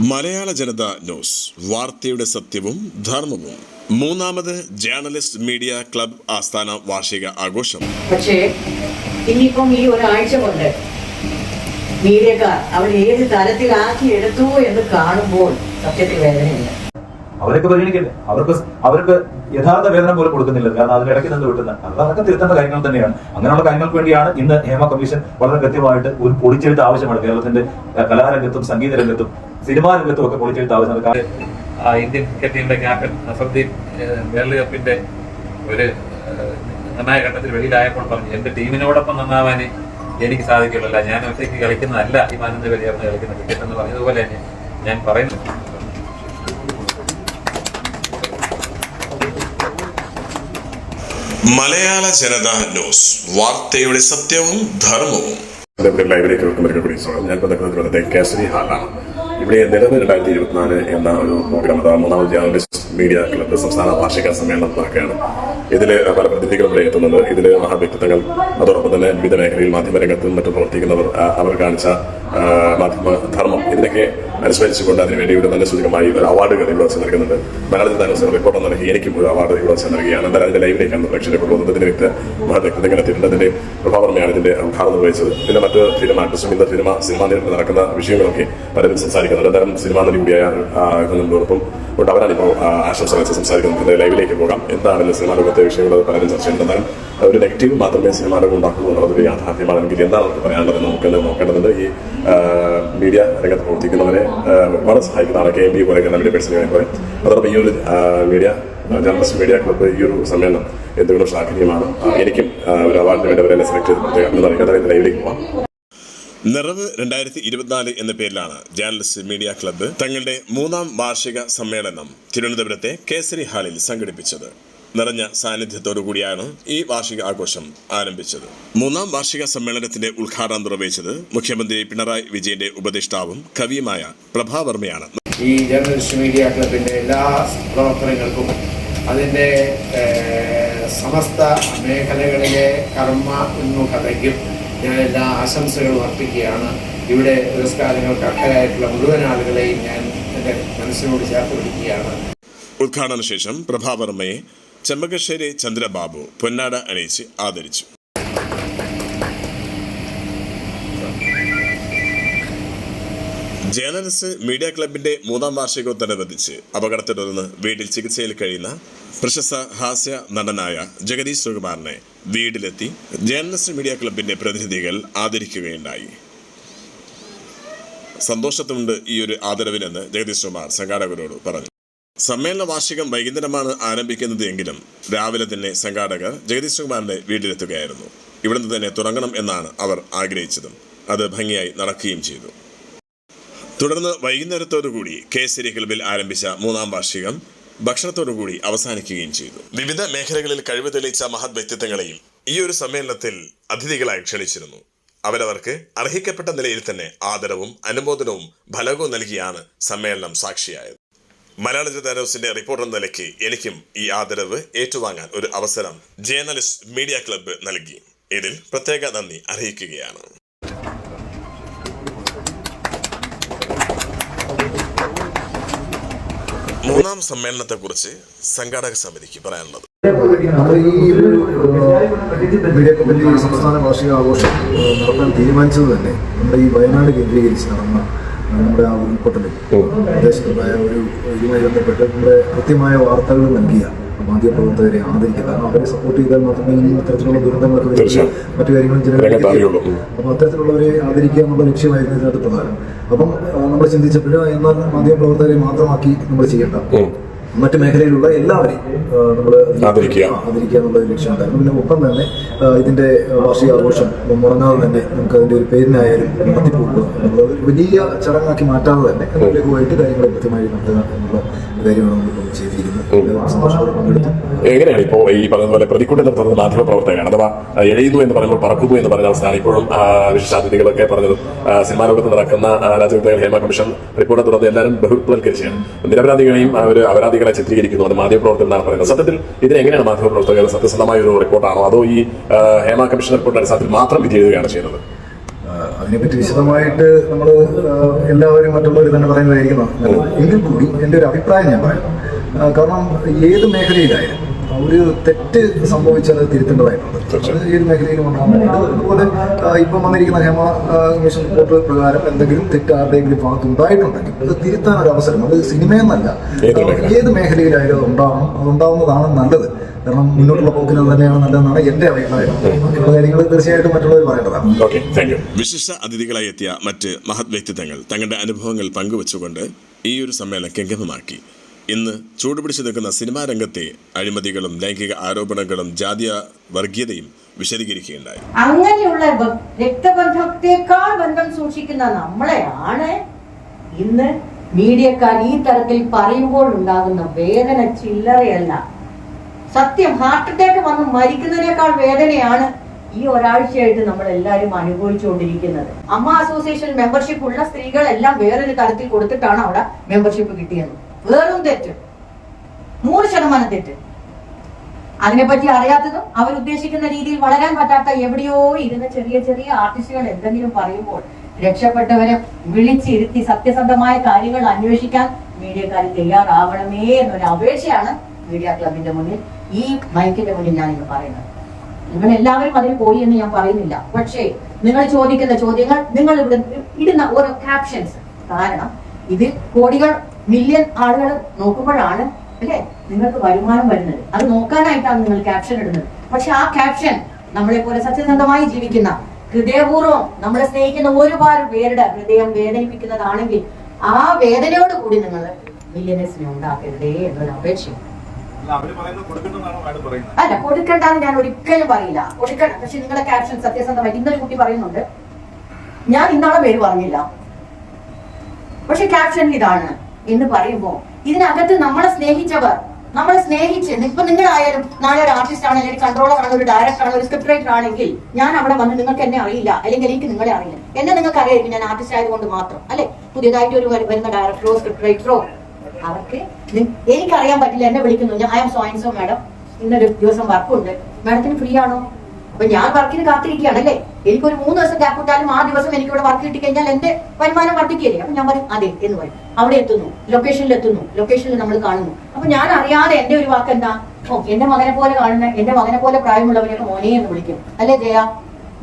മലയാള ജനത news. വാർത്തയുടെ സത്യവും ധർമ്മവും. മൂന്നാമത് ജേർണലിസ്റ്റ് മീഡിയ ക്ലബ് ആസ്ഥാന വാർഷിക ആഘോഷം. പക്ഷേ ഇനിയിപ്പം ഈ ഒരാഴ്ച കൊണ്ട് മീഡിയക്കാർ അവർ ഏത് തരത്തിലാക്കി എടുത്തു എന്ന് കാണുമ്പോൾ സത്യത്തിൽ വേദനയില്ല. അവരൊക്കെ പരിഗണിക്കണ്ടേ അവർക്ക് അവർക്ക് യഥാർത്ഥ വേതനം പോലും കൊടുക്കുന്നില്ല. കാരണം അതിനിടയ്ക്ക് നിന്ന് വിട്ടുന്ന അത് അതൊക്കെ തിരുത്തേണ്ട കാര്യങ്ങൾ തന്നെയാണ്. അങ്ങനെയുള്ള കാര്യങ്ങൾക്ക് വേണ്ടിയാണ് ഇന്ന് ഹേമ കമ്മീഷൻ വളരെ കൃത്യമായിട്ട് ഒരു പൊളിച്ചെഴുത്ത് ആവശ്യമാണ് കേരളത്തിന്റെ കലാരംഗത്തും സംഗീത രംഗത്തും. സിനിമാ രംഗത്തും ഒക്കെ പൊളിച്ചെഴുത്ത് ആവശ്യമാണ്. ഇന്ത്യൻ ക്രിക്കറ്റ് ടീമിന്റെ ക്യാപ്റ്റൻ വേൾഡ് കപ്പിന്റെ ഒരു നിർണായ ഘട്ടത്തിൽ വെളിയിലായപ്പോൾ പറഞ്ഞു എന്റെ ടീമിനോടൊപ്പം നന്നാവാൻ എനിക്ക് സാധിക്കുള്ളല്ല ഞാൻ ഒറ്റയ്ക്ക് കളിക്കുന്നതല്ല ഈ മാനന്ദ വലിയ കളിക്കുന്ന ക്രിക്കറ്റ് എന്ന് പറഞ്ഞതുപോലെ തന്നെ ഞാൻ പറയുന്നു. മലയാള ജനത ന്യൂസ്. വാർത്തയുടെ സത്യവും ധർമ്മവും. സ്വാഗതം. ഞാൻ ഇവിടെ നിലവിൽ രണ്ടായിരത്തി ഇരുപത്തിനാല് എന്ന ഒരു പ്രോഗ്രാം അതാ മൂന്നാമത് ജേർണലിസ്റ്റ് മീഡിയ ക്ലബ്ബ് സംസ്ഥാന വാർഷിക സമ്മേളനം നടക്കുകയാണ്. ഇതിൽ പല പ്രതിനിധികളും ഇവിടെ എത്തുന്നുണ്ട്. ഇതിൽ മഹാവ്യക്തിത്വങ്ങൾ അതോടൊപ്പം തന്നെ വിവിധ മേഖലയിൽ മാധ്യമരംഗത്തും മറ്റും പ്രവർത്തിക്കുന്നവർ അവർ കാണിച്ച മാധ്യമ ധർമ്മം. ഇതിനൊക്കെ അനുസ്മരിച്ചുകൊണ്ട് അതിനുവേണ്ടി ഒരു നല്ല സൂചകമായി ഒരു അവാർഡുകൾ ഇവിടെ നൽകുന്നുണ്ട് മലയാളത്തിൽ ദിവസം റിപ്പോർട്ട് നൽകി എനിക്കും ഒരു അവാർഡ് ഇവിടെ വെച്ച് നൽകുകയാണ് എന്തായാലും അതിന്റെ ലൈവിലേക്കാണ് പ്രേക്ഷകരെ കൊണ്ടുവന്നത് ഇതിന് വ്യക്തി മഹത്തെ കൃതജ്ഞതയുണ്ട് അതിന്റെ പ്രഭാവർമ്മയാണ് ഇതിന്റെ ഉദ്ഘാടനം നിർവഹിച്ചത്. പിന്നെ മറ്റ് ഫിലിം ആർട്ടിസ്റ്റും ഇന്ന് സിനിമ സിനിമാ നിരത്തിൽ നടക്കുന്ന വിഷയങ്ങളൊക്കെ പലരും സംസാരിക്കുന്നുണ്ട്. എന്തായാലും സിനിമാ നടി കൂടിയായ അതുകൊണ്ട് അവരാണ് ഇപ്പോൾ ആശംസ വെച്ച് സംസാരിക്കുന്നത്. ഇതിന്റെ ലൈവിലേക്ക് പോകാം. എന്താണ് സിനിമാ ലോകത്തെ വിഷയങ്ങൾ പലരും ചർച്ച ചെയ്യുന്നത് ഒരു നെഗറ്റീവ് മാത്രമേ സിനിമാ ലോകം ഉണ്ടാക്കുള്ളൂ എന്നുള്ളത് ഒരു എനിക്ക് എന്താണ് നമുക്ക് പറയാനുള്ളത് നമുക്ക് നോക്കേണ്ടതുണ്ട്. ഈ മീഡിയ രംഗത്ത് പ്രവർത്തിക്കുന്നവരെ സഹായിക്കുന്ന സഹായിക്കുന്നതാണ് കെ എം ബി പോലെ മീഡിയ പേഴ്സണെ പോലെ. അതോടൊപ്പം ഈ ഒരു മീഡിയ ജേർണലിസ്റ്റ് മീഡിയ ക്ലബ്ബ് ഈ ഒരു സമ്മേളനം എന്തുകൊണ്ടും ശ്ലാഘനീയമാണ് എനിക്കും ഒരു അവാർഡിന് വേണ്ടി അവരെ സെലക്ട് ചെയ്ത് പ്രത്യേകം അഭിനന്ദനം അറിയിക്കാം ലൈവിലേക്ക് പോവാം. നിറവ് രണ്ടായിരത്തി ഇരുപത്തിനാല് എന്ന പേരിലാണ് ജേർണലിസ്റ്റ് മീഡിയ ക്ലബ്ബ് തങ്ങളുടെ മൂന്നാം വാർഷിക സമ്മേളനം തിരുവനന്തപുരത്തെ കേസരി ഹാളിൽ സംഘടിപ്പിച്ചത്. നിറഞ്ഞ സാന്നിധ്യത്തോടു കൂടിയാണ് ഈ വാർഷിക ആഘോഷം ആരംഭിച്ചത്. മൂന്നാം വാർഷിക സമ്മേളനത്തിന്റെ ഉദ്ഘാടനം നിർവഹിച്ചത് മുഖ്യമന്ത്രി പിണറായി വിജയന്റെ ഉപദേഷ്ടാവും കവിയുമായ പ്രഭാവർമ്മയാണ് ഈ ജേർണലിസ്റ്റ് മീഡിയ ക്ലബിന്റെ എല്ലാ പ്രവർത്തനങ്ങൾക്കും അതിന്റെ സമസ്ത മേഖലകളിലെ കർമ്മ ഉന്മുഖതയ്ക്കും ഞാൻ എല്ലാ ആശംസകളും അർപ്പിക്കുകയാണ്. ഇവിടെ പുരസ്കാരങ്ങൾക്ക് അർഹരായിട്ടുള്ള മുഴുവൻ ആളുകളെയും ഞാൻ എന്റെ മനസ്സിനോട് ചേർത്ത് പിടിക്കുകയാണ്. ഉദ്ഘാടന ശേഷം പ്രഭാവർമ്മയെ ചെമ്പകശ്ശേരി ചന്ദ്രബാബു പൊന്നാട അണിയിച്ച് ആദരിച്ചു. ജേർണലിസ്റ്റ് മീഡിയ ക്ലബിന്റെ മൂന്നാം വാർഷികത്തോടനുബന്ധിച്ച് അപകടത്തെ തുടർന്ന് വീട്ടിൽ ചികിത്സയിൽ കഴിയുന്ന പ്രശസ്ത ഹാസ്യ നടനായ ജഗദീഷ് സുകുമാറിനെ വീട്ടിലെത്തി ജേർണലിസ്റ്റ് മീഡിയ ക്ലബിന്റെ പ്രതിനിധികൾ ആദരിക്കുകയുണ്ടായി. സന്തോഷത്തുണ്ട് ഈ ഒരു ആദരവിനെന്ന് ജഗദീഷ് കുമാർ സംഘാടകരോട് പറഞ്ഞു. സമ്മേളന വാർഷികം വൈകുന്നേരമാണ് ആരംഭിക്കുന്നത് എങ്കിലും രാവിലെ തന്നെ സംഘാടകർ ജഗദീഷ് കുമാറിന്റെ വീട്ടിലെത്തുകയായിരുന്നു. ഇവിടുന്ന് തന്നെ തുടങ്ങണം എന്നാണ് അവർ ആഗ്രഹിച്ചതും. അത് ഭംഗിയായി നടക്കുകയും ചെയ്തു. തുടർന്ന് വൈകുന്നേരത്തോടുകൂടി കെ കേസരി ക്ലബിൽ ആരംഭിച്ച മൂന്നാം വാർഷികം ഭക്ഷണത്തോടുകൂടി അവസാനിക്കുകയും ചെയ്തു. വിവിധ മേഖലകളിൽ കഴിവ് തെളിയിച്ച മഹത് വ്യക്തിത്വങ്ങളെയും ഈ ഒരു സമ്മേളനത്തിൽ അതിഥികളായി ക്ഷണിച്ചിരുന്നു. അവരവർക്ക് അർഹിക്കപ്പെട്ട നിലയിൽ തന്നെ ആദരവും അനുമോദനവും ഫലകവും നൽകിയാണ് സമ്മേളനം സാക്ഷിയായത്. മലയാള ജനത ന്യൂസിന്റെ റിപ്പോർട്ടർ എന്ന നിലയ്ക്ക് എനിക്കും ഈ ആദരവ് ഏറ്റുവാങ്ങാൻ ഒരു അവസരം ജേർണലിസ്റ്റ് മീഡിയ ക്ലബ്ബ് നൽകി. ഇതിൽ പ്രത്യേക നന്ദി അറിയിക്കുകയാണ്. മൂന്നാം സമ്മേളനത്തെക്കുറിച്ച് സംഘാടക സമിതിക്ക് പറയാനുള്ളത്. മീഡിയ സംസ്ഥാന വാർഷിക ആഘോഷം നടത്താൻ തീരുമാനിച്ചത് തന്നെ നമ്മുടെ ഈ വയനാട് കേന്ദ്രീകരിച്ച് നടന്ന നമ്മുടെ ആ ഉരുൾപൊട്ടലിൽ പ്രദേശത്തുണ്ടായ ഒരു ഇതുമായി ബന്ധപ്പെട്ട് നമ്മുടെ കൃത്യമായ വാർത്തകൾ നൽകിയ മാധ്യമപ്രവർത്തകരെ ആദരിക്കുക. കാരണം അവരെ സപ്പോർട്ട് ചെയ്താൽ മാത്രമേ ഈ ഇത്തരത്തിലുള്ള ദുരന്തങ്ങളൊക്കെ വരിക മറ്റു കാര്യങ്ങളും രംഗത്ത് ജനങ്ങളിലേക്ക് അറിയുള്ളൂ. ഉം. അപ്പോൾ അത്തരത്തിലുള്ളവരെ ആദരിക്കുക എന്നുള്ള ലക്ഷ്യമായിരുന്നു ഇതിനകത്ത് പ്രധാനം. അപ്പം നമ്മൾ ചിന്തിച്ചപ്പോഴും എന്നാൽ മാധ്യമപ്രവർത്തകരെ മാത്രമാക്കി നമ്മൾ ചെയ്യേണ്ട. മറ്റു മേഖലയിലുള്ള എല്ലാവരെയും നമ്മൾ ആദരിക്കുക. ആദരിക്കുക എന്നുള്ള ലക്ഷ്യം ഉണ്ടായിരുന്നു പിന്നെ ഒപ്പം തന്നെ ഇതിന്റെ വാർഷികാഘോഷം മുടങ്ങാതെ തന്നെ നമുക്ക് അതിന്റെ ഒരു പേരിനായാലും നടത്തിപ്പോകുക എന്നുള്ളത് വലിയ ചടങ്ങാക്കി മാറ്റാതെ തന്നെ ലഘുവായിട്ട് കാര്യങ്ങൾ കൃത്യമായി നടത്തുക എന്നുള്ള കാര്യമാണ് നമ്മൾ ചെയ്തിരിക്കുന്നത് എങ്ങനെയാണ് ഇപ്പോ ഈ പറയുന്ന പോലെ പ്രതിക്കൂട്ടിൽ നടത്തുന്ന മാധ്യമ പ്രവർത്തകരാണ്? അഥവാ എഴുതു എന്ന് പറയുമ്പോൾ പറക്കുന്നു എന്ന് പറയുന്ന അവസ്ഥയാണ് ഇപ്പോഴും വിശിഷ്ടാതിഥികളൊക്കെ പറഞ്ഞത്. സിനിമാ ലോകത്ത് നടക്കുന്ന രാജ്യത്തെ ഹേമ കമ്മീഷൻ റിപ്പോർട്ട് തുടർന്ന് എല്ലാവരും ബഹുത്വൽക്കരിച്ചാണ് നിരപരാധികളെയും അവർ അപരാധികളെ ചിത്രീകരിക്കുന്നു അത് എന്നാണ് പറയുന്നത്. സത്യത്തിൽ ഇതിനെങ്ങനെയാണ് മാധ്യമപ്രവർത്തകർ സത്യസന്ധമായ ഒരു റിപ്പോർട്ടാണോ? അതോ ഈ ഹേമ കമ്മീഷൻ റിപ്പോർട്ടിന്റെ അടിസ്ഥാനത്തിൽ മാത്രം വിധി എഴുതുകയാണ് ചെയ്യുന്നത്? അതിനെപ്പറ്റി വിശദമായിട്ട് നമ്മൾ എല്ലാവരും മറ്റുള്ളവർ തന്നെ പറയുന്നതായിരിക്കണം. എങ്കിൽ കൂടി എന്റെ ഒരു അഭിപ്രായം ഞാൻ പറയാം. കാരണം ഏത് മേഖലയിലായാലും ഒരു തെറ്റ് സംഭവിച്ചാൽ അത് തിരുത്തേണ്ടതായിട്ടുണ്ട് അത് ഏത് മേഖലയിലും ഉണ്ടാകുന്നുണ്ട് അതുപോലെ ഇപ്പം വന്നിരിക്കുന്ന ഹേമ കമ്മീഷൻ റിപ്പോർട്ട് പ്രകാരം എന്തെങ്കിലും തെറ്റ് ആരുടെയെങ്കിലും ഭാഗത്ത് ഉണ്ടായിട്ടുണ്ടെങ്കിൽ അത് തിരുത്താൻ ഒരു അവസരം അത് സിനിമയെന്നല്ല. ഏത് ഏത് മേഖലയിലായാലും അത് ഉണ്ടാവണം. അത് ഉണ്ടാവുന്നതാണ് നല്ലത്. കാരണം മുന്നോട്ടുള്ള പോക്കിന് അത് തന്നെയാണ് നല്ലതെന്നാണ് എന്റെ അഭിപ്രായം. ബാക്കിയുള്ള കാര്യങ്ങൾ തീർച്ചയായിട്ടും മറ്റുള്ളവർ പറയേണ്ടതാണ്. ഓക്കെ താങ്ക് യു വിശിഷ്ട അതിഥികളായി എത്തിയ മറ്റ് മഹത് വ്യക്തിത്വങ്ങൾ തങ്ങളുടെ അനുഭവങ്ങൾ പങ്കുവച്ചുകൊണ്ട് ഈ ഒരു സമ്മേളനം കെങ്കമമാക്കി. ഇന്ന് ചൂടുപിടിച്ചു നിൽക്കുന്ന സിനിമാ രംഗത്തെ അഴിമതികളും ലൈംഗിക ആരോപണങ്ങളും ജാതീയ വർഗീയതയും വിശദീകരിക്കുകയുണ്ടായി. അങ്ങനെയുള്ള രക്തബന്ധത്തെക്കാൾ ബന്ധം സൂക്ഷിക്കുന്ന നമ്മളെയാണ് ഇന്ന് മീഡിയക്കാർ ഈ തരത്തിൽ പറയുമ്പോൾ ഉണ്ടാകുന്ന വേദന ചില്ലറയല്ല. സത്യം ഹാർട്ട് അറ്റാക്ക് വന്ന് മരിക്കുന്നതിനേക്കാൾ വേദനയാണ് ഈ ഒരാഴ്ചയായിട്ട് നമ്മൾ എല്ലാവരും അനുഭവിച്ചുകൊണ്ടിരിക്കുന്നത്. അമ്മ അസോസിയേഷൻ മെമ്പർഷിപ്പ് ഉള്ള സ്ത്രീകളെല്ലാം വേറൊരു തരത്തിൽ കൊടുത്തിട്ടാണ് അവിടെ മെമ്പർഷിപ്പ് കിട്ടിയത്. വേറും തെറ്റ്. നൂറ് ശതമാനം തെറ്റ്. അതിനെപ്പറ്റി അറിയാത്തതും അവരുദ്ദേശിക്കുന്ന രീതിയിൽ വളരാൻ പറ്റാത്ത എവിടെയോ ഇരുന്ന ചെറിയ ചെറിയ ആർട്ടിസ്റ്റുകൾ എന്തെങ്കിലും പറയുമ്പോൾ രക്ഷപ്പെട്ടവരെ വിളിച്ചിരുത്തി സത്യസന്ധമായ കാര്യങ്ങൾ അന്വേഷിക്കാൻ മീഡിയക്കാർ തയ്യാറാവണമേ എന്നൊരു അപേക്ഷയാണ് മീഡിയ ക്ലബിന്റെ മുന്നിൽ ഈ മൈക്കിന്റെ മുന്നിൽ ഞാൻ ഇന്ന് പറയുന്നത്. നിങ്ങൾ എല്ലാവരും അതിൽ പോയി എന്ന് ഞാൻ പറയുന്നില്ല. പക്ഷേ നിങ്ങൾ ചോദിക്കുന്ന ചോദ്യങ്ങൾ നിങ്ങൾ ഇവിടെ ഇടുന്ന ഓരോ ക്യാപ്ഷൻസ് കാരണം ഇത് കോടികൾ മില്യൺ ആളുകൾ നോക്കുമ്പോഴാണ് അല്ലേ? നിങ്ങൾക്ക് വരുമാനം വരുന്നത്. അത് നോക്കാനായിട്ടാണ് നിങ്ങൾ ക്യാപ്ഷൻ ഇടുന്നത്. പക്ഷെ ആ ക്യാപ്ഷൻ നമ്മളെ പോലെ സത്യസന്ധമായി ജീവിക്കുന്ന ഹൃദയപൂർവം നമ്മളെ സ്നേഹിക്കുന്ന ഒരുപാട് പേരുടെ ഹൃദയം വേദനിപ്പിക്കുന്നതാണെങ്കിൽ ആ വേദനയോട് കൂടി നിങ്ങൾ മില്യനേഴ്സിനെ ഉണ്ടാക്കരുതേ എന്നൊരു അപേക്ഷയും. അല്ല കൊടുക്കണ്ടെന്ന് ഞാൻ ഒരിക്കലും പറയില്ല. കൊടുക്കണ്ട പക്ഷെ നിങ്ങളുടെ ക്യാപ്ഷൻ സത്യസന്ധമായി ഇന്നൊരു കുട്ടി പറയുന്നുണ്ട്. ഞാൻ ഇന്നാളെ പേര് പറഞ്ഞില്ല. പക്ഷെ ക്യാപ്ഷൻ ഇതാണ്. എന്ന് പറയുമ്പോൾ ഇതിനകത്ത് നമ്മളെ സ്നേഹിച്ചവർ നമ്മളെ സ്നേഹിച്ച് ഇപ്പൊ നിങ്ങളായാലും നാളെ ഒരു ആർട്ടിസ്റ്റ് ആണ് അല്ലെങ്കിൽ കൺട്രോളർ ആണ് ഒരു ഡയറക്ടർ ആണ് ഒരു സ്ക്രിപ്റ്റ് റൈറ്റർ ആണെങ്കിൽ ഞാൻ അവിടെ വന്ന് നിങ്ങൾക്ക് എന്നെ അറിയില്ല അല്ലെങ്കിൽ എനിക്ക് നിങ്ങളെ അറിയില്ല. എന്നെ നിങ്ങൾക്ക് അറിയായിരിക്കും ഞാൻ ആർട്ടിസ്റ്റ് ആയതുകൊണ്ട് മാത്രം അല്ലെ? പുതിയതായിട്ട് ഒരു വരുന്ന ഡയറക്ടറോ സ്ക്രിപ്റ്റ് റൈറ്ററോ അവർക്ക് എനിക്ക് എനിക്കറിയാൻ പറ്റില്ല എന്നെ വിളിക്കുന്നു ഞാൻ ഐ എം സോ സോ മാഡം ഇന്നൊരു ദിവസം വർക്കുണ്ട് മാഡത്തിന് ഫ്രീ ആണോ? അപ്പൊ ഞാൻ വർക്കിന് കാത്തിരിക്കുകയാണ് അല്ലേ എനിക്കൊരു മൂന്ന് ദിവസം ഗ്യാപ്പ് ഇട്ടാലും ആ ദിവസം എനിക്ക് ഇവിടെ വർക്ക് കിട്ടിക്കഴിഞ്ഞാൽ എന്റെ വരുമാനം വർദ്ധിക്കില്ലേ അപ്പൊ ഞാൻ പറയും അതെ എന്ന് പറയും. അവിടെ എത്തുന്നു ലൊക്കേഷനിൽ എത്തുന്നു ലൊക്കേഷനിൽ നമ്മൾ കാണുന്നു. അപ്പൊ ഞാൻ അറിയാതെ എന്റെ ഒരു വാക്ക് എന്താ? ഓ എന്റെ മകനെ പോലെ കാണുന്ന എന്റെ മകനെ പോലെ പ്രായമുള്ളവരെയൊക്കെ മോനെ എന്ന് വിളിക്കും. അല്ലേ ജയ?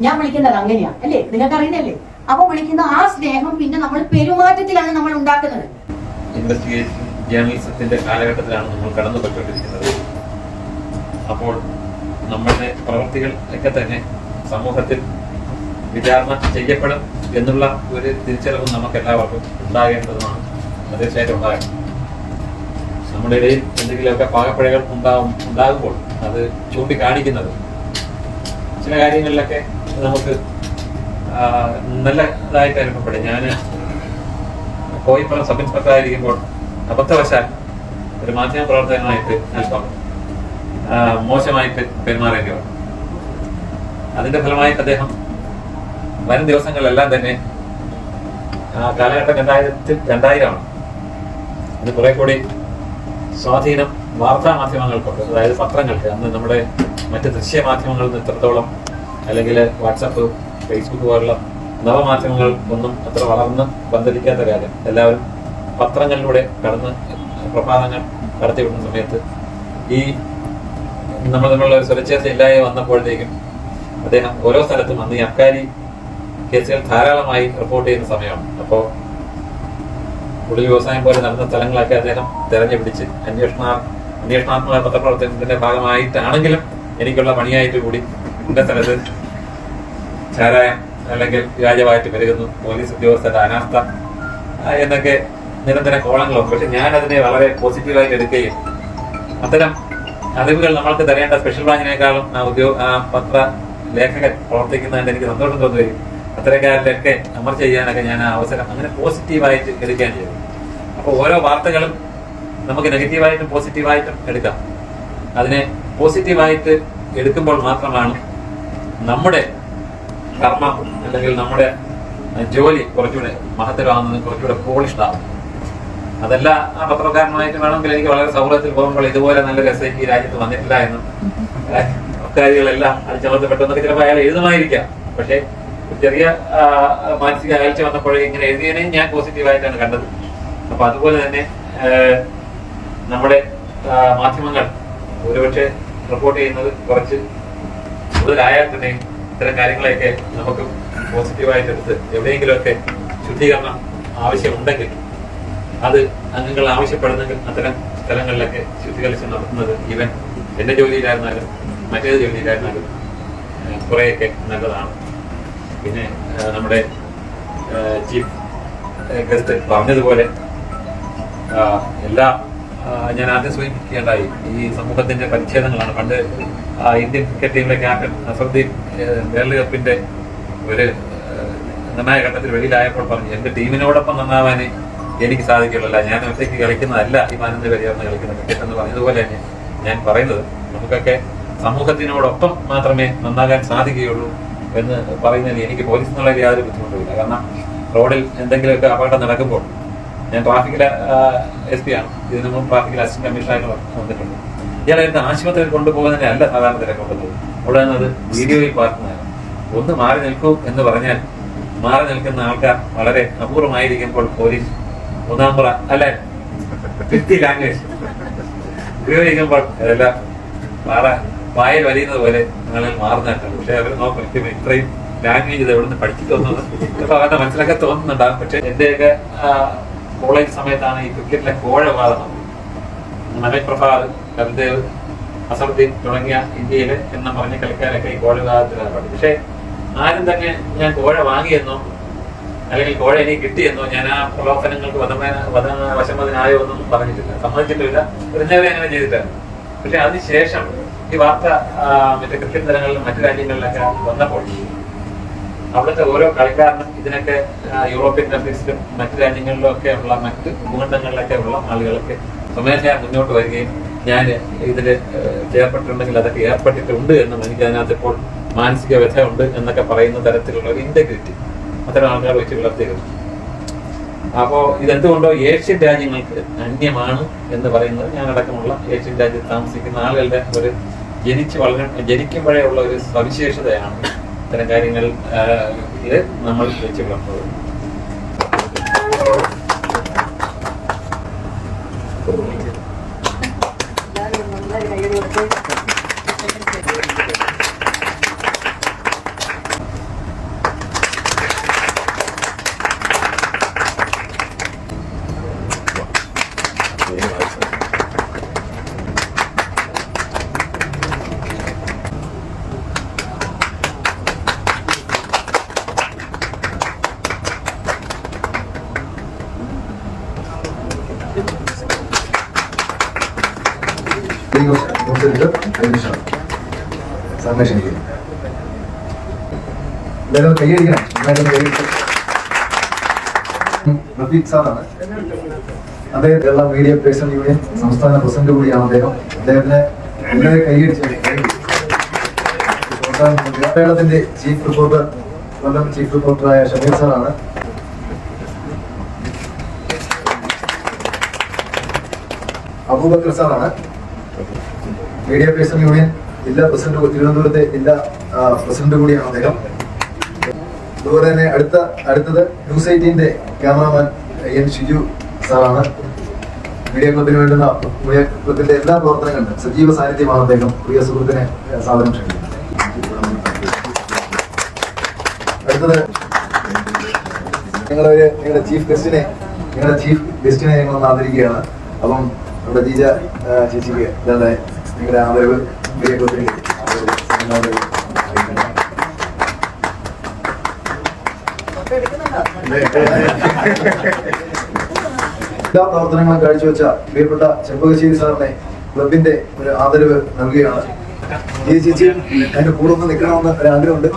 ഞാൻ വിളിക്കുന്നത് അങ്ങനെയാ അല്ലേ? നിങ്ങൾക്ക് അറിയുന്നല്ലേ അപ്പൊ വിളിക്കുന്ന ആ സ്നേഹം പിന്നെ നമ്മൾ പെരുമാറ്റത്തിലാണ് നമ്മൾ ഉണ്ടാക്കുന്നത്. ഇൻവെസ്റ്റിഗേഷൻ ജേർണലിസത്തിന്റെ കാലഘട്ടത്തിലാണ് നമ്മൾ കടന്നു പോയിക്കൊണ്ടിരിക്കുന്നത് അപ്പോൾ നമ്മളുടെ പ്രവർത്തികൾ ഒക്കെ തന്നെ സമൂഹത്തിൽ വിചാരണ ചെയ്യപ്പെടും എന്നുള്ള ഒരു തിരിച്ചറിവ് നമുക്ക് എല്ലാവർക്കും ഉണ്ടാകേണ്ടതുമാണ്. തീർച്ചയായിട്ടും ഉണ്ടാകണം. നമ്മുടെ ഇടയിൽ എന്തെങ്കിലുമൊക്കെ പാകപ്പിഴകൾ ഉണ്ടാവും ഉണ്ടാകുമ്പോൾ അത് ചൂണ്ടിക്കാണിക്കുന്നത്. ചില കാര്യങ്ങളിലൊക്കെ നമുക്ക് നല്ലതായിട്ട് അനുഭവപ്പെടും. ഞാൻ കോയിപ്പുറം സബ് ഇൻസ്പെക്ടർ ആയിരിക്കുമ്പോൾ അബദ്ധവശാൽ ഒരു മാധ്യമ പ്രവർത്തകനായിട്ട് അല്പം ആ, മോശമായിട്ട് പെരുമാറേണ്ടി വന്നു. അതിന്റെ ഫലമായി അദ്ദേഹം വരും ദിവസങ്ങളിലെല്ലാം തന്നെ കാലഘട്ടം രണ്ടായിരത്തിൽ രണ്ടായിരമാണ്. അത് കുറെ കൂടി സ്വാധീനം വാർത്താ മാധ്യമങ്ങൾക്കുണ്ട്. അതായത് പത്രങ്ങൾക്ക്. അന്ന് നമ്മുടെ മറ്റ് ദൃശ്യ മാധ്യമങ്ങളിൽ നിന്ന് ഇത്രത്തോളം അല്ലെങ്കിൽ വാട്സപ്പ് ഫേസ്ബുക്ക് പോലുള്ള നവമാധ്യമങ്ങൾ ഒന്നും അത്ര വളർന്ന് പന്തലിക്കാത്ത കാര്യം. എല്ലാവരും പത്രങ്ങളിലൂടെ കടന്ന് പ്രഭാതങ്ങൾ നടത്തിവിടുന്ന സമയത്ത് ഈ നമ്മൾ തമ്മിലുള്ള ഒരു ഇല്ലാതെ വന്നപ്പോഴത്തേക്കും അദ്ദേഹം ഓരോ സ്ഥലത്തും അന്ന് ഈ അബ്കാരി കേസുകൾ ധാരാളമായി റിപ്പോർട്ട് ചെയ്യുന്ന സമയമാണ്. അപ്പോൾ ഉള്ളി വ്യവസായം പോലെ നടന്ന സ്ഥലങ്ങളൊക്കെ അദ്ദേഹം തെരഞ്ഞുപിടിച്ച് അന്വേഷണ അന്വേഷണാത്മക പത്രപ്രവർത്തനത്തിന്റെ ഭാഗമായിട്ടാണെങ്കിലും എനിക്കുള്ള പണിയായിട്ട് കൂടി എന്റെ സ്ഥലത്ത് ചാരായം അല്ലെങ്കിൽ വ്യാജമായിട്ട് പെരുകുന്നു. പോലീസ് ഉദ്യോഗസ്ഥരുടെ അനാസ്ഥ എന്നൊക്കെ നിരന്തരം കോളങ്ങളൊക്കെ. പക്ഷെ ഞാൻ അതിനെ വളരെ പോസിറ്റീവായിട്ട് എടുക്കുകയും അത്തരം അറിവുകൾ നമ്മൾക്ക് തരേണ്ട സ്പെഷ്യൽ ബ്രാഞ്ചിനേക്കാളും ഉദ്യോഗ പത്ര ലേഖകൻ പ്രവർത്തിക്കുന്നതിന് എനിക്ക് സന്തോഷം തോന്നുകയും അത്തരക്കാരിലൊക്കെ അമർ ചെയ്യാനൊക്കെ ഞാൻ ആ അവസരം അങ്ങനെ പോസിറ്റീവായിട്ട് എടുക്കുകയാണ് ചെയ്തത്. അപ്പോൾ ഓരോ വാർത്തകളും നമുക്ക് നെഗറ്റീവായിട്ടും പോസിറ്റീവായിട്ടും എടുക്കാം. അതിനെ പോസിറ്റീവായിട്ട് എടുക്കുമ്പോൾ മാത്രമാണ് നമ്മുടെ കർമ്മം അല്ലെങ്കിൽ നമ്മുടെ ജോലി കുറച്ചുകൂടെ മഹത്തരമാകുന്നത് കുറച്ചുകൂടെ പോളിഷ്ഡ് ആവും അതല്ല ആ പത്രക്കാരനുമായിട്ട് വേണമെങ്കിൽ എനിക്ക് വളരെ സൗഹൃദത്തിൽ പോകുമ്പോൾ ഇതുപോലെ നല്ല എസ് ഈ രാജ്യത്ത് വന്നിട്ടില്ല എന്നും കാര്യങ്ങളെല്ലാം അത് ചുമത്തപ്പെട്ടെന്നൊക്കെ ചിലപ്പോൾ അയാൾ എഴുതുമായിരിക്കാം. പക്ഷേ ചെറിയ മാനസിക അകൽച്ച വന്നപ്പോഴേ ഇങ്ങനെ എഴുതിയതിനെയും ഞാൻ പോസിറ്റീവായിട്ടാണ് കണ്ടത്. അപ്പൊ അതുപോലെ തന്നെ നമ്മുടെ മാധ്യമങ്ങൾ ഒരുപക്ഷെ റിപ്പോർട്ട് ചെയ്യുന്നത് കുറച്ച് കൂടുതലായാൽ തന്നെ ഇത്തരം കാര്യങ്ങളെയൊക്കെ നമുക്ക് പോസിറ്റീവായിട്ട് എടുത്ത് എവിടെയെങ്കിലുമൊക്കെ ശുദ്ധീകരണം ആവശ്യമുണ്ടെങ്കിൽ അത് അംഗങ്ങൾ ആവശ്യപ്പെടുന്നെങ്കിൽ അത്തരം സ്ഥലങ്ങളിലൊക്കെ ശുദ്ധികലശം നടത്തുന്നത് ഇവൻ എന്റെ ജോലിയിലായിരുന്നാലും മറ്റേത് ജോലിയിലായിരുന്നാലും കുറേയൊക്കെ നല്ലതാണ്. പിന്നെ നമ്മുടെ ചീഫ് ഗസ്റ്റ് പറഞ്ഞതുപോലെ എല്ലാ ഞാൻ ആദ്യം സൂചിപ്പിക്കേണ്ടായി ഈ സമൂഹത്തിന്റെ പരിച്ഛേദങ്ങളാണ്. പണ്ട് ഇന്ത്യൻ ക്രിക്കറ്റ് ടീമിലെ ക്യാപ്റ്റൻ അസറുദ്ദീൻ ഏഹ്, വേൾഡ് കപ്പിന്റെ ഒരു നിർണായ ഘട്ടത്തിൽ വെളിയിലായപ്പോൾ പറഞ്ഞു എന്റെ ടീമിനോടൊപ്പം നന്നാവാനേ എനിക്ക് സാധിക്കുള്ളല്ല ഞാൻ ഒറ്റയ്ക്ക് കളിക്കുന്നതല്ല ഈ മാനന്ദ പരിചരണം കളിക്കുന്ന ക്രിക്കറ്റ് എന്ന് പറഞ്ഞതുപോലെ തന്നെ ഞാൻ പറയുന്നത് നമുക്കൊക്കെ സമൂഹത്തിനോടൊപ്പം മാത്രമേ നന്നാകാൻ സാധിക്കുകയുള്ളൂ എന്ന് പറയുന്നതിൽ എനിക്ക് പോലീസ് എന്നുള്ള യാതൊരു ബുദ്ധിമുട്ടുമില്ല. കാരണം റോഡിൽ എന്തെങ്കിലുമൊക്കെ അപകടം നടക്കുമ്പോൾ ഞാൻ ട്രാഫിക്കിലെ എസ് പി ആണ്. ഇതിനു മുമ്പ് ട്രാഫിക്കിൽ അസിസ്റ്റന്റ് കമ്മീഷണറായിട്ട് വന്നിട്ടുണ്ട്. ഇയാളായിരുന്നു ആശുപത്രിയിൽ കൊണ്ടുപോകുന്നതിനെ അല്ല സാധാരണ തിരക്കൊണ്ടത് അവിടെ നിന്നത് വീഡിയോയിൽ പാർക്കുന്നതാണ്. ഒന്ന് മാറി നിൽക്കൂ എന്ന് പറഞ്ഞാൽ മാറി നിൽക്കുന്ന ആൾക്കാർ വളരെ അപൂർവമായിരിക്കുമ്പോൾ പോലീസ് ഒന്നാം പുറ അല്ലെ? ഫിഫ്റ്റി ലാംഗ്വേജ് ഉപയോഗിക്കുമ്പോൾ അതെല്ലാം പാറ പായൽ വലിയുന്നത് പോലെ നിങ്ങളെ മാറുന്നതായിട്ടാണ് പക്ഷെ അവർ നോക്കും ഇത്രയും ലാംഗ്വേജ് ഇത് എവിടുന്ന് പഠിച്ചിട്ട് വന്നത് അപ്പൊ അവരുടെ മനസ്സിലൊക്കെ തോന്നുന്നുണ്ടാകും പക്ഷെ എന്റെയൊക്കെ കോളേജ് സമയത്താണ് ഈ ക്രിക്കറ്റിലെ കോഴ വാദം മനോജ് പ്രഭാത് കവിദേവ് അസറുദ്ദീൻ തുടങ്ങിയ ഇന്ത്യയിലെ എന്ന് പറഞ്ഞ കളിക്കാരൊക്കെ ഈ കോഴ വിഭാഗത്തിലാണ് പക്ഷേ ആരും തന്നെ ഞാൻ കോഴ വാങ്ങിയെന്നോ അല്ലെങ്കിൽ കോഴ എനിക്ക് കിട്ടിയെന്നോ ഞാൻ ആ പ്രലോഭനങ്ങൾക്ക് വധമേന വധ വശമതിനായോ എന്നൊന്നും പറഞ്ഞിട്ടില്ല. സമ്മതിച്ചിട്ടില്ല. ഇന്നവരെ അങ്ങനെ ചെയ്തിട്ടില്ല പക്ഷെ അതിനുശേഷം ഈ വാർത്ത മറ്റേ ക്രിക്കറ്റ് തലങ്ങളിലും മറ്റു രാജ്യങ്ങളിലൊക്കെ വന്നപ്പോൾ അവിടുത്തെ ഓരോ കളിക്കാരനും ഇതിനൊക്കെ യൂറോപ്യൻ കൺട്രീസിലും മറ്റു രാജ്യങ്ങളിലും ഒക്കെ ഉള്ള മറ്റ് ഭൂഖണ്ഡങ്ങളിലൊക്കെ ഉള്ള ആളുകളൊക്കെ സ്വമേധയാ മുന്നോട്ട് വരികയും ഞാൻ ഇതിൽ ചേർപ്പെട്ടിട്ടുണ്ടെങ്കിൽ അതൊക്കെ ഏർപ്പെട്ടിട്ടുണ്ട് എന്നും എനിക്ക് അതിനകത്ത് ഇപ്പോൾ മാനസിക വ്യഥ ഉണ്ട് എന്നൊക്കെ പറയുന്ന തരത്തിലുള്ള ഒരു ഇന്റഗ്രിറ്റി അത്തരം ആൾക്കാർ വെച്ച് പുലർത്തിയിരുന്നു അപ്പോ ഇതെന്തുകൊണ്ടോ ഏഷ്യൻ രാജ്യങ്ങൾക്ക് അന്യമാണ് എന്ന് പറയുന്നത് ഞാൻ അടക്കമുള്ള ഏഷ്യൻ രാജ്യത്ത് താമസിക്കുന്ന ആളുകളുടെ ഒരു ജനിച്ച് വളരെ ജനിക്കുമ്പോഴേ ഉള്ള ഒരു സവിശേഷതയാണ് ഇത്തരം കാര്യങ്ങൾ നമ്മൾ വെച്ച് പുലർത്തുന്നത്. സാറിനെ ക്ഷണിക്കുന്നു എല്ലാവരും കൈയടിക്കണം സാറാണ്. മീഡിയ പേഴ്സൺ യൂണിയൻ സംസ്ഥാന പ്രസിഡന്റ് കൂടിയാണ് അദ്ദേഹം. അദ്ദേഹത്തിന് എല്ലാവരും കൈയടിച്ച് കേരളത്തിന്റെ ചീഫ് റിപ്പോർട്ടർ കൊല്ലം ചീഫ് റിപ്പോർട്ടറായ ഷമീർ സാറാണ്. അബൂബക്കർ സാറാണ്. മീഡിയ പേഴ്സൺ യൂണിയൻ ജില്ലാ പ്രസിഡന്റ് തിരുവനന്തപുരത്തെ ജില്ലാ പ്രസിഡന്റ് കൂടിയാണ് അദ്ദേഹം. അതുപോലെ തന്നെ അടുത്ത അടുത്തത് ന്യൂസ് എയ്റ്റീന്റെ ക്യാമറാമാൻ എൻ ഷിജു സാറാണ്. മീഡിയ ക്ലബിന് വേണ്ടുന്ന മീഡിയ ക്ലബിന്റെ എല്ലാ പ്രവർത്തനങ്ങളിലും സജീവ സാന്നിധ്യമാണ് അദ്ദേഹം പ്രിയ സുഹൃത്തിനെ സാധനം അടുത്തത് നിങ്ങളുടെ നിങ്ങളുടെ ചീഫ് ഗസ്റ്റിനെ നിങ്ങളുടെ ചീഫ് ഗസ്റ്റിനെ ഞങ്ങൾ ആദരിക്കുകയാണ്. അപ്പം നമ്മുടെ ജീജ ചേച്ചിക്ക് ഇതാണ് നിങ്ങളുടെ ആദരവ്. എല്ലാ പ്രവർത്തനങ്ങളും കാഴ്ചവെച്ച പ്രിയപ്പെട്ട ചെമ്പകശ്ശേരി സാറിനെ ക്ലബിന്റെ ഒരു ആദരവ് നൽകുകയാണ്. ഈ ചേച്ചി അതിന്റെ കൂടെ ഒന്ന് നിൽക്കണമെന്ന് ഒരു ആഗ്രഹമുണ്ട്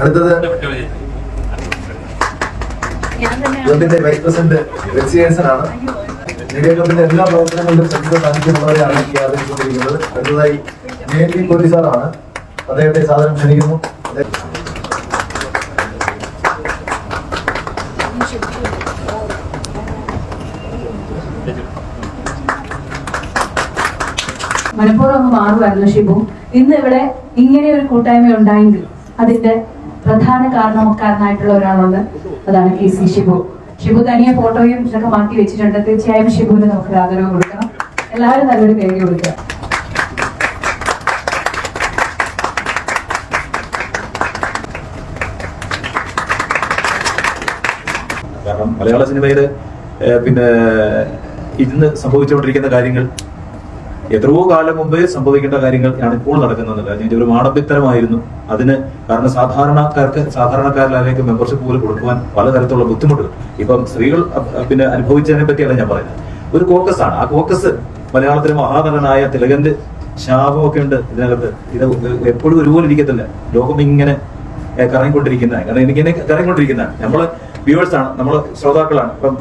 അടുത്തത് ക്ലബിന്റെ വൈസ് പ്രസിഡന്റ് റെക്സിയേഴ്സൺ ആണ് മീഡിയ ക്ലബിന്റെ എല്ലാ പ്രവർത്തനങ്ങളിലും സജീവ സാന്നിധ്യമുള്ളവരെയാണ് ഈ ആദരിച്ചുകൊണ്ടിരിക്കുന്നത് അടുത്തതായി ജെ പി കോലി സാറാണ്. അദ്ദേഹത്തെ സാധനം ക്ഷണിക്കുന്നു. മലപ്പുറം മനഃപൂർവം മാറുമായിരുന്നു ഷിബു. ഇന്ന് ഇവിടെ ഇങ്ങനെ ഒരു കൂട്ടായ്മ ഉണ്ടായെങ്കിൽ അതിന്റെ പ്രധാന കാരണക്കാരനായിട്ടുള്ള ഒരാളുണ്ട്. അതാണ് കെ സി ഷിബു. ഷിബു തനിയെ ഫോട്ടോയും ഇതൊക്കെ മാറ്റി വെച്ചിട്ടുണ്ട്. തീർച്ചയായും ഷിബുവിന് നമുക്ക് ആദരവ് കൊടുക്കണം എല്ലാവരും നല്ലൊരു പേര് കൊടുക്കുക. കാരണം മലയാള സിനിമയിൽ പിന്നെ ഇന്ന് സംഭവിച്ചുകൊണ്ടിരിക്കുന്ന കാര്യങ്ങൾ എത്രയോ കാലം മുമ്പേ സംഭവിക്കേണ്ട കാര്യങ്ങളാണ് ഇപ്പോൾ നടക്കുന്നത് അതിന്റെ ഒരു മാടമ്പിത്തരമായിരുന്നു. അതിന് കാരണം സാധാരണക്കാർക്ക് സാധാരണക്കാരിലേക്ക് മെമ്പർഷിപ്പ് പോലും കൊടുക്കുവാൻ പലതരത്തിലുള്ള ബുദ്ധിമുട്ടുകൾ. ഇപ്പം സ്ത്രീകൾ പിന്നെ അനുഭവിച്ചതിനെ പറ്റിയല്ല ഞാൻ പറയുന്നത്. ഒരു കോക്കസ് ആണ് ആ കോക്കസ് മലയാളത്തിലെ മഹാനടനായ തിലകന്റെ ശാപമൊക്കെ ഉണ്ട് ഇതിനകത്ത്. ഇത് എപ്പോഴും ഒരുപോലെ ഇരിക്കത്തില്ല. ലോകം ഇങ്ങനെ കറങ്ങിക്കൊണ്ടിരിക്കുന്ന കാരണം എനിക്കിങ്ങനെ കറങ്ങിക്കൊണ്ടിരിക്കുന്ന നമ്മൾ വ്യൂവേഴ്സ് ആണ് നമ്മൾ ശ്രോതാക്കളാണ്. ഇപ്പം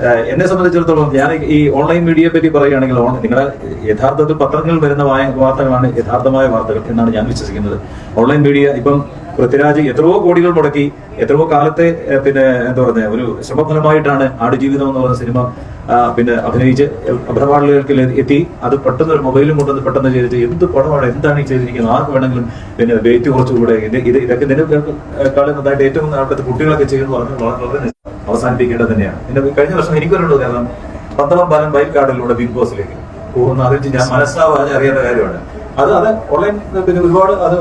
എന്നെ സംബന്ധിച്ചിടത്തോളം ഞാൻ ഈ ഓൺലൈൻ മീഡിയയെ പറ്റി പറയുകയാണെങ്കിൽ നിങ്ങളുടെ യഥാർത്ഥത്തിൽ പത്രങ്ങളിൽ വരുന്ന വാർത്തകളാണ് യഥാർത്ഥമായ വാർത്തകൾ എന്നാണ് ഞാൻ വിശ്വസിക്കുന്നത്. ഓൺലൈൻ മീഡിയ ഇപ്പം പൃഥ്വിരാജ് എത്രയോ കോടികൾ മുടക്കി എത്രയോ കാലത്തെ പിന്നെ എന്താ പറഞ്ഞ ഒരു ശ്രമഫലമായിട്ടാണ് ആടുജീവിതം എന്ന് പറയുന്ന സിനിമ പിന്നെ അഭിനയിച്ച് അഭിനവാളികൾക്ക് എത്തി. അത് പെട്ടെന്ന് ഒരു മൊബൈലും കൊണ്ടുവന്ന് പെട്ടെന്ന് ചെയ്തിട്ട് എന്ത് പടമാണ് എന്താണ് ഈ ചെയ്തിരിക്കുന്നത് ആർക്ക് വേണമെങ്കിലും പിന്നെ വെയിറ്റ് കുറച്ചുകൂടെ ഇത് ഇത് ഇതൊക്കെ നിനക്കാളും നന്നായിട്ട് ഏറ്റവും അവിടുത്തെ കുട്ടികളൊക്കെ ചെയ്യുന്നു പറഞ്ഞ് വളരെ വളരെ അവസാനിപ്പിക്കേണ്ടത് തന്നെയാണ്. പിന്നെ കഴിഞ്ഞ വർഷം എനിക്കൊരു കാരണം പന്തളം ബാലൻ ബൈക്ക് കാർഡിലൂടെ ബിഗ് ബോസിലേക്ക് പോകുന്ന അതിൽ ഞാൻ മനസ്സാവാതെ അറിയേണ്ട കാര്യമാണ്. അത് അത് ഓൺലൈൻ പിന്നെ ഒരുപാട് അത്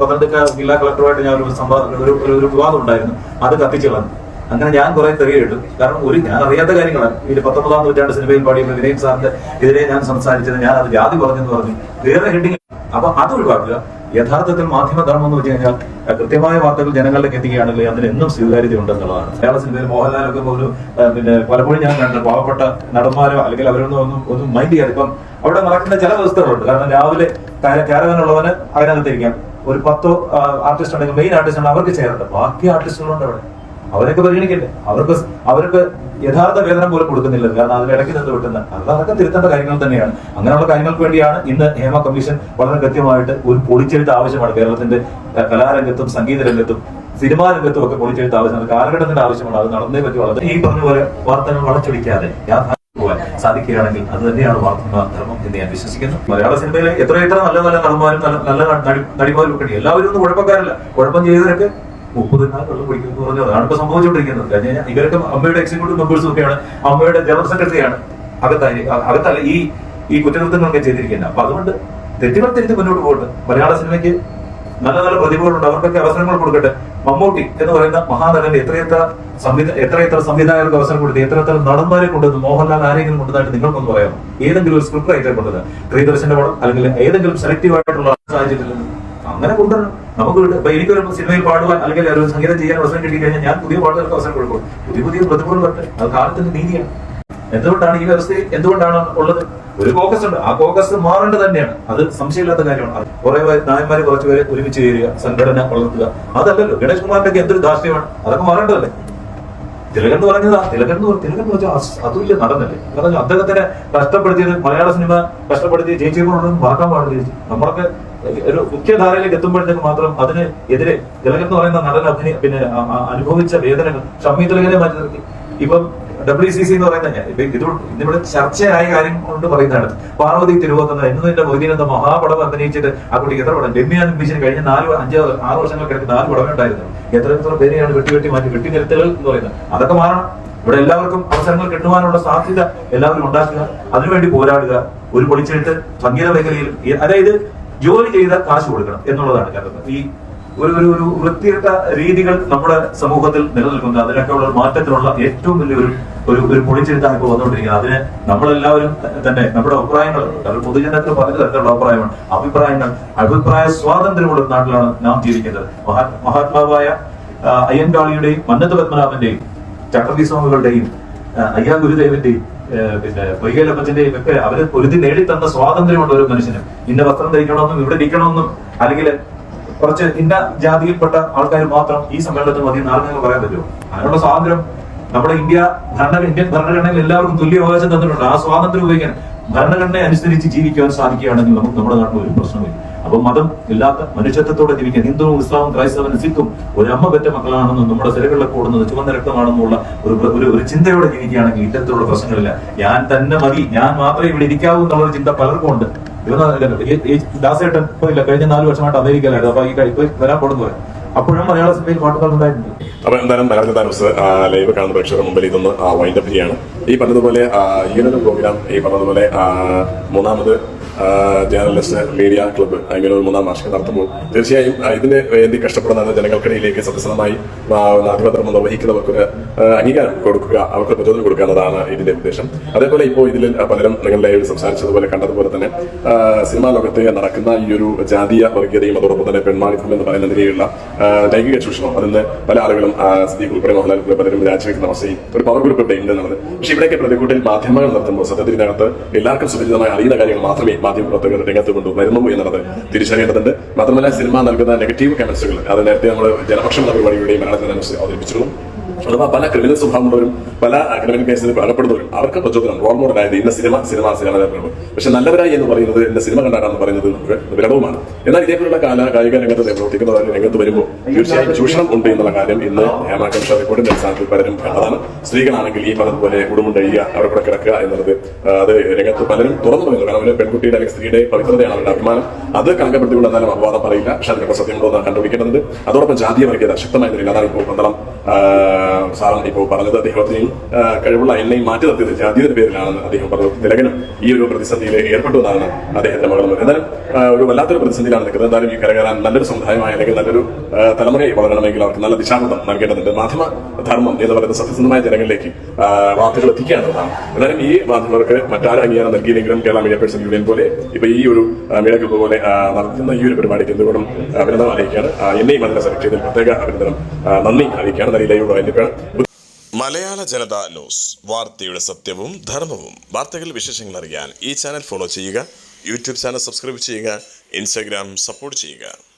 പത്തനംതിട്ട ജില്ലാ കളക്ടറുമായിട്ട് ഞാൻ ഒരു സംവാദം ഒരു ഒരു- വിവാദം ഉണ്ടായിരുന്നു. അത് കത്തിച്ചു കളഞ്ഞു. അങ്ങനെ ഞാൻ കുറെ തെറിയ ഇട്ടു കാരണം ഒരു ഞാൻ അറിയാത്ത കാര്യങ്ങളാണ്. ഇതിൽ പത്തൊമ്പതാം നൂറ്റാണ്ട് സിനിമയിൽ പാടിയ വിനയൻ സാറിന്റെ എതിരെ ഞാൻ സംസാരിച്ചത്. ഞാൻ അത് ജാതി പറഞ്ഞെന്ന് പറഞ്ഞു. വേറെ ഹെഡിങ് അപ്പൊ അത് ഒഴിവാക്കുക യഥാർത്ഥത്തിൽ മാധ്യമധർമ്മം എന്ന് വെച്ച് കഴിഞ്ഞാൽ കൃത്യമായ വാർത്തകൾ ജനങ്ങളിലേക്ക് എത്തിക്കുകയാണെങ്കിൽ അതിന് എന്നും സ്വീകാര്യത ഉണ്ടെന്നുള്ളതാണ്. മലയാള സിനിമയിൽ മോഹൻലാലൊക്കെ ഒരു പിന്നെ പലപ്പോഴും ഞാൻ കണ്ട പാവപ്പെട്ട നടന്മാരോ അല്ലെങ്കിൽ അവരൊന്നും ഒന്നും ഒന്നും മൈൻഡ് ചെയ്യാതെ ഇപ്പം അവിടെ നടക്കുന്ന ചില വ്യവസ്ഥകളുണ്ട്. കാരണം രാവിലെ ക്യാരവനുള്ളവന് അതിനകത്തിരിക്കാം. ഒരു പത്തോ ആർട്ടിസ്റ്റ് ഉണ്ടെങ്കിൽ മെയിൻ ആർട്ടിസ്റ്റ് ഉണ്ടെങ്കിൽ അവർക്ക് ചേരണ്ട ബാക്കി ആർട്ടിസ്റ്റുകളുണ്ട് അവിടെ. അവരൊക്കെ പരിഗണിക്കട്ടെ അവർക്ക് അവർക്ക് യഥാർത്ഥ വേതനം പോലും കൊടുക്കുന്നില്ല. കാരണം അതിൽ ഇടയ്ക്ക് നിന്ന് വിട്ടുന്ന. അത് അതൊക്കെ തിരുത്തേണ്ട കാര്യങ്ങൾ തന്നെയാണ്. അങ്ങനെയുള്ള കാര്യങ്ങൾക്ക് വേണ്ടിയാണ് ഇന്ന് ഹേമ കമ്മീഷൻ വളരെ കൃത്യമായിട്ട് ഒരു പൊളിച്ചെഴുത്ത് ആവശ്യമാണ് കേരളത്തിന്റെ കലാരംഗത്തും സംഗീത രംഗത്തും സിനിമാ രംഗത്തും ഒക്കെ പൊളിച്ചെഴുത്ത് ആവശ്യമാണ്. കാലഘട്ടത്തിന്റെ ആവശ്യമാണ്. അത് നടന്നേ പറ്റി. വളരെ ഈ പറഞ്ഞ പോലെ വാർത്തകൾ വളച്ചൊടിക്കാതെ സാധിക്കുകയാണെങ്കിൽ അത് തന്നെയാണ് വാർത്താ ധർമ്മം എന്ന് ഞാൻ വിശ്വസിക്കുന്നു. മലയാള സിനിമയിലെ എത്ര എത്ര നല്ല നല്ല നടന്മാരും നല്ല നല്ല നടിമാരും ഒക്കെ എല്ലാവരും ഒന്നും കുഴപ്പക്കാരല്ല. കുഴപ്പം ചെയ്തവരൊക്കെ മുപ്പത് നാൾ വെള്ളം കുടിക്കുന്നു പറഞ്ഞത് അതാണ് ഇപ്പൊ സംഭവിച്ചുകൊണ്ടിരിക്കുന്നത്. കഴിഞ്ഞ കഴിഞ്ഞാൽ ഇവരൊക്കെ അമ്മയുടെ എക്സിക്യൂട്ടീവ് മെമ്പേഴ്സും ഒക്കെയാണ്. അമ്മയുടെ ജനറൽ സെക്രട്ടറിയാണ് അകത്തായി അകത്തല്ല ഈ ഈ കുറ്റകൃത്യങ്ങളൊക്കെ ചെയ്തിരിക്കുന്നത്. അപ്പൊ അതുകൊണ്ട് തെറ്റുകൾ തിരിച്ച് മുന്നോട്ട് പോകട്ടെ. മലയാള സിനിമയ്ക്ക് നല്ല നല്ല പ്രതിഭകളുണ്ട്. അവർക്കൊക്കെ അവസരങ്ങൾ കൊടുക്കട്ടെ. മമ്മൂട്ടി എന്ന് പറയുന്ന മഹാനടന്റെ എത്രയെത്ര സംവിധ എത്രയെത്ര സംവിധായകർക്ക് അവസരം കൊടുത്തു എത്രയെത്ര നടന്മാരെ കൊണ്ടുവന്നു മോഹൻലാൽ ആരെങ്കിലും കൊണ്ടുവന്നായിട്ട് നിങ്ങൾക്കൊന്ന് പറയാമോ? ഏതെങ്കിലും ഒരു സ്ക്രിപ്റ്റ് റൈറ്ററെ കൊണ്ടുവന്ന് പ്രിയദർശന്റെ പടം അല്ലെങ്കിൽ ഏതെങ്കിലും സെലക്റ്റീവ് ആയിട്ടുള്ള സാഹചര്യത്തിൽ അങ്ങനെ കൊണ്ടുവരണം. നമുക്ക് എനിക്കൊരു സിനിമയിൽ പാടുവാൻ അല്ലെങ്കിൽ ഒരു സംഗീതം ചെയ്യാൻ അവസരം കിട്ടി കഴിഞ്ഞാൽ ഞാൻ പുതിയ പാടുകൾക്ക് അവസരം കൊടുക്കും. പുതിയ പുതിയ പ്രതിഭകൾ വരട്ടെ അത് കാലത്തിന്റെ നീതിയാണ്. എന്തുകൊണ്ടാണ് ഈ വ്യവസ്ഥയിൽ എന്തുകൊണ്ടാണ് ഉള്ളത്? ഒരു കോക്കസ് ഉണ്ട്. ആ കോക്കസ് മാറേണ്ടത് തന്നെയാണ്. അത് സംശയമില്ലാത്ത കാര്യമാണ്. കുറെ നായന്മാര് കുറച്ചുപേരെ ഒരുമിച്ച് ചേരുക സംഘടന വളർത്തുക. അതല്ലല്ലോ. ഗണേഷ് കുമാറിന്റെ എന്തൊരു ധാർഷ്ട്യമാണ്. അതൊക്കെ മാറേണ്ടതല്ലേ? തിലകൻ എന്ന് പറഞ്ഞതാ. തിലകൻ എന്ന് പറഞ്ഞു തിലകൻ എന്ന് വെച്ചാൽ അതുമില്ല നടന്നല്ലേ? കാരണം അദ്ദേഹത്തിനെ കഷ്ടപ്പെടുത്തിയത് മലയാള സിനിമ കഷ്ടപ്പെടുത്തി ജയിച്ചപ്പോഴൊന്നും മറക്കാൻ പാടില്ല നമ്മളൊക്കെ ഒരു മുഖ്യധാരയിലേക്ക് എത്തുമ്പോഴത്തേക്ക് മാത്രം അതിന് എതിരെ തിലകൻ എന്ന് പറയുന്ന നടൻ അഭിനയ പിന്നെ അനുഭവിച്ച വേദനകൾ ഷമ്മി തിലകനെ മാറ്റി നിർത്തി. ഇപ്പം ഡബ്ല്യു സി സി എന്ന് പറയുന്ന ഇത് ഇന്നിവിടെ ചർച്ചയായ കാര്യം കൊണ്ട് പറയുന്നതാണ്. പാർവതി തിരുവോത്തന്ന എന്ന് എന്റെ മൊയ്തീനെന്ന മഹാപടം അഭിനയിച്ചിട്ട് ആ കുട്ടി എത്ര പടം? രമ്യാൻ ബീച്ചിന് കഴിഞ്ഞ നാല് അഞ്ച് ആറ് വർഷങ്ങൾക്കിടയ്ക്ക് നാല് പടമേ ഉണ്ടായിരുന്നു എത്ര എത്ര പേരെയാണ് വെട്ടി വെട്ടി മാറ്റി വെട്ടി നിരത്തുകൾ എന്ന് പറയുന്നത്. അതൊക്കെ മാറണം. ഇവിടെ എല്ലാവർക്കും അവസരങ്ങൾ കിട്ടുവാനുള്ള സാധ്യത എല്ലാവരും ഉണ്ടാക്കുക. അതിനുവേണ്ടി പോരാടുക. ഒരു പൊളിച്ചെടുത്ത് സംഗീത മേഖലയിൽ അതായത് ജോലി ചെയ്ത കാശ് കൊടുക്കണം എന്നുള്ളതാണ് കാരണം. ഈ ഒരു ഒരു ഒരു വൃത്തികെട്ട രീതികൾ നമ്മുടെ സമൂഹത്തിൽ നിലനിൽക്കുന്നത് അതിനൊക്കെ ഉള്ള ഒരു മാറ്റത്തിനുള്ള ഏറ്റവും വലിയൊരു ഒരു ഒരു പൊളിച്ചെടുത്താണ് ഇപ്പോൾ വന്നുകൊണ്ടിരിക്കുന്നത്. അതിന് നമ്മളെല്ലാവരും തന്നെ നമ്മുടെ അഭിപ്രായങ്ങൾ കാരണം പൊതുജനത്തിന് പല തരത്തിലുള്ള അഭിപ്രായമാണ് അഭിപ്രായങ്ങൾ അഭിപ്രായ സ്വാതന്ത്ര്യമുള്ള നാട്ടിലാണ് നാം ജീവിക്കുന്നത്. മഹാ മഹാത്മാവായ അയ്യൻകാളിയുടെയും മന്നത്ത് പത്മനാഭന്റെയും ചട്ടമ്പി സ്വാമികളുടെയും അയ്യാ ഗുരുദേവന്റെയും പിന്നെ പൊയ്കലപ്പത്തിന്റെ ഒക്കെ അവർ പൊരുതി നേടിത്തന്ന സ്വാതന്ത്ര്യമുണ്ട് ഒരു മനുഷ്യന്. ഇന്ന വസ്ത്രം ധരിക്കണമെന്നും ഇവിടെ ഇരിക്കണമെന്നും അല്ലെങ്കിൽ കുറച്ച് ഇന്ന ജാതിയിൽപ്പെട്ട ആൾക്കാർ മാത്രം ഈ സമ്മേളനത്തിൽ മതി നാളെ പറയാൻ പറ്റുമോ അതിനുള്ള സ്വാതന്ത്ര്യം നമ്മുടെ ഇന്ത്യ ഭരണ ഇന്ത്യൻ ഭരണഘടനയിൽ എല്ലാവർക്കും തുല്യ അവകാശം തന്നിട്ടുണ്ട്. ആ സ്വാതന്ത്ര്യം ഉപയോഗിക്കാൻ ഭരണഘടനയെ അനുസരിച്ച് ജീവിക്കാൻ സാധിക്കുകയാണെങ്കിൽ നമുക്ക് നമ്മുടെ നാട്ടിൽ ഒരു പ്രശ്നമില്ല അപ്പൊ മതം ഇല്ലാത്ത മനുഷ്യത്വത്തോടെ ജീവിക്കാൻ ഹിന്ദുവും ഇസ്ലാമും ക്രൈസ്തവനും സിഖും ഒരു അമ്മ പെറ്റ മക്കളാണെന്നും നമ്മുടെ സിരകളിലൊക്കെ ഓടുന്നത് ചുവന്ന രക്തമാണെന്നുള്ള ഒരു ഒരു ഒരു ചിന്തയോടെ ജീവിക്കുകയാണെങ്കിൽ ഇത്തരത്തിലുള്ള പ്രശ്നങ്ങളില്ല. ഞാൻ തന്നെ മതി. ഞാൻ മാത്രമേ ഇവിടെ ഇരിക്കാവൂ എന്നുള്ള ചിന്ത പലർക്കും ഉണ്ട്. ദാസേട്ടൻ ഇപ്പൊ ഇല്ല കഴിഞ്ഞ നാല് വർഷമായിട്ട് അമേരിക്കയിലായിരുന്നു. അപ്പൊ ഈ കഴിപ്പ് വരാൻ പോകുന്നു അപ്പോഴും മലയാള സിനിമയിൽ പാട്ടുകൾ ഉണ്ടായിട്ടുണ്ട്. അപ്പൊ എന്തായാലും മലയാള താമസ് ലൈവ് കാണുന്ന പ്രേക്ഷകരുടെ മുമ്പിൽ ഇതൊന്ന് വൈൻഡപ്പ് ചെയ്യാണ് ഈ പറഞ്ഞതുപോലെ ഈ ഒരു പ്രോഗ്രാം ഈ പറഞ്ഞതുപോലെ മൂന്നാമത് ജേർണലിസ്റ്റ് മീഡിയ ക്ലബ്ബ് അങ്ങനെ ഒരു മൂന്നാം വാർഷികം നടത്തുമ്പോൾ തീർച്ചയായും ഇതിന് വേണ്ടി കഷ്ടപ്പെടുന്ന ജനങ്ങൾക്കിടയിലേക്ക് സത്യസന്ധമായി നാട്ടുപത്രം നിർവഹിക്കുന്നവർക്ക് അംഗീകാരം കൊടുക്കുക അവർക്ക് പ്രചോദനം കൊടുക്കുക എന്നതാണ് ഇതിന്റെ ഉദ്ദേശം. അതേപോലെ ഇപ്പോൾ ഇതിൽ പലരും നിങ്ങളുടെ സംസാരിച്ചതുപോലെ കണ്ടതുപോലെ തന്നെ സിനിമാ ലോകത്തെ നടക്കുന്ന ഈ ഒരു ജാതീയ വർഗീയതയും അതോടൊപ്പം തന്നെ പെൺമാണിത്വം എന്ന് നിലയിലുള്ള ലൈംഗിക ചൂഷണം അതിന് പല ആളുകളും സ്ത്രീ ഉൾപ്പെടെ മോഹൻലാൽ ഉൾപ്പെടെ പലരും രാജിവെക്കുന്ന അവസ്ഥയും ഒരു പവർ ഗ്രൂപ്പ് ഉണ്ട് എന്നുള്ളത് പക്ഷേ ഇവിടെയൊക്കെ പ്രതികൂട്ടിൽ മാധ്യമങ്ങൾ നടത്തുമ്പോൾ സത്യത്തിനകത്ത് എല്ലാവർക്കും സുപരിചിതമായി അറിയുന്ന കാര്യങ്ങൾ മാത്രമേ മാധ്യമ പ്രവർത്തകർ രംഗത്ത് കൊണ്ട് വരുന്നു എന്നുള്ളത് തിരിച്ചറിയേണ്ടതുണ്ട്. മാത്രമല്ല സിനിമ നൽകുന്ന നെഗറ്റീവ് കമന്റ്സുകൾ അത് നേരത്തെ നമ്മൾ ജനപക്ഷ പരിപാടിയുടെയും മലയാളത്തിൽ അവതരിപ്പിച്ചിരുന്നു അഥവാ പല ക്രിമിനൽ സ്വഭാവമുള്ളവരും പല ക്രിമിനൽ കേസിൽ അകപ്പെടുന്നവരും അവർക്ക് പ്രചോദനം റോൾ മോഡൽ ആയത് ഇന്ന സിനിമ സിനിമ സിനിമ. പക്ഷെ നല്ലവരായി എന്ന് പറയുന്നത് എന്റെ സിനിമ കണ്ടാണെന്ന് പറയുന്നത് വിരളവുമാണ്. എന്നാൽ ഇതേപോലുള്ള കാല കായിക രംഗത്ത് പ്രവർത്തിക്കുന്നവർ രംഗത്ത് വരുമ്പോൾ തീർച്ചയായും ചൂഷണം ഉണ്ട് എന്നുള്ള കാര്യം ഇന്ന് ഹേമ കമ്മീഷൻ റിപ്പോർട്ടിന്റെ അടിസ്ഥാനത്തിൽ പലരും കണ്ടതാണ്. സ്ത്രീകളാണെങ്കിൽ ഈ പറഞ്ഞതുപോലെ കുടുംബമുണ്ടഴിയുക അവരുടെ കൂടെ കിടക്കുക എന്നുള്ളത് അത് രംഗത്ത് പലരും തുറന്നു പറയുന്നു കാരണം പെൺകുട്ടിയുടെ അല്ലെങ്കിൽ സ്ത്രീയുടെ പവിത്രതയാണ് അവരുടെ അഭിമാനം. അത് എന്നാലും അപവാദം പറയില്ല. പക്ഷെ അതിനൊക്കെ സത്യമുണ്ടോ എന്ന് കണ്ടുപിടിക്കേണ്ടതുണ്ട്. അതോടൊപ്പം ജാതീയ വർഗീയത ശക്തമായ നിലയിൽ അതാണ് ഇപ്പോൾ പന്തളം സാറും ഇപ്പോൾ പറഞ്ഞത് അദ്ദേഹത്തിന് കഴിവുള്ള എന്നെയും മാറ്റി നിർത്തിയത് ജാതിയുടെ പേരിലാണെന്ന് അദ്ദേഹം പറഞ്ഞു. തിലകനും ഈ ഒരു പ്രതിസന്ധിയിൽ ഏർപ്പെട്ടു എന്നാണ് അദ്ദേഹത്തിന്റെ മകൾ എന്നാലും ഒരു വല്ലാത്തൊരു പ്രതിസന്ധിയിലാണ് നിൽക്കുന്നത്. എന്തായാലും ഈ കരകയറാൻ നല്ലൊരു സമുദായമായ അല്ലെങ്കിൽ നല്ലൊരു തലമുറയെ വളരണമെങ്കിൽ അവർക്ക് നല്ല ദിശാബോധം നൽകേണ്ടതുണ്ട്. മാധ്യമ ധർമ്മം എന്ന് പറയുന്ന സത്യസന്ധമായ ജനങ്ങളിലേക്ക് വാർത്തകൾ എത്തിക്കാനുള്ളതാണ് എന്നാലും ഈ മാധ്യമർക്ക് മറ്റാരും അംഗീകാരം നൽകിയില്ലെങ്കിലും കേരള മീഡിയ പേഴ്സൺ യൂണിയൻ പോലെ ഇപ്പൊ ഈ ഒരു ഗ്രൂപ്പ് പോലെ നടത്തുന്ന ഈ ഒരു പരിപാടിക്ക് എന്തുകൊണ്ടും അഭിനന്ദനം അറിയിക്കുകയാണ്. എന്നെയും അതിനെ സെലക്ട് ചെയ്തതിൽ പ്രത്യേക അഭിനന്ദനം നന്ദി അറിയിക്കുകയാണ്. നല്ല ലൈവ് മലയാള ജനത ന്യൂസ്. വാർത്തയുടെ സത്യവും ധർമ്മവും. വാർത്തകൾ വിശേഷങ്ങൾ അറിയാൻ ഈ ചാനൽ ഫോളോ ചെയ്യുക. യൂട്യൂബ് ചാനൽ സബ്സ്ക്രൈബ് ചെയ്യുക. ഇൻസ്റ്റാഗ്രാം സപ്പോർട്ട് ചെയ്യുക.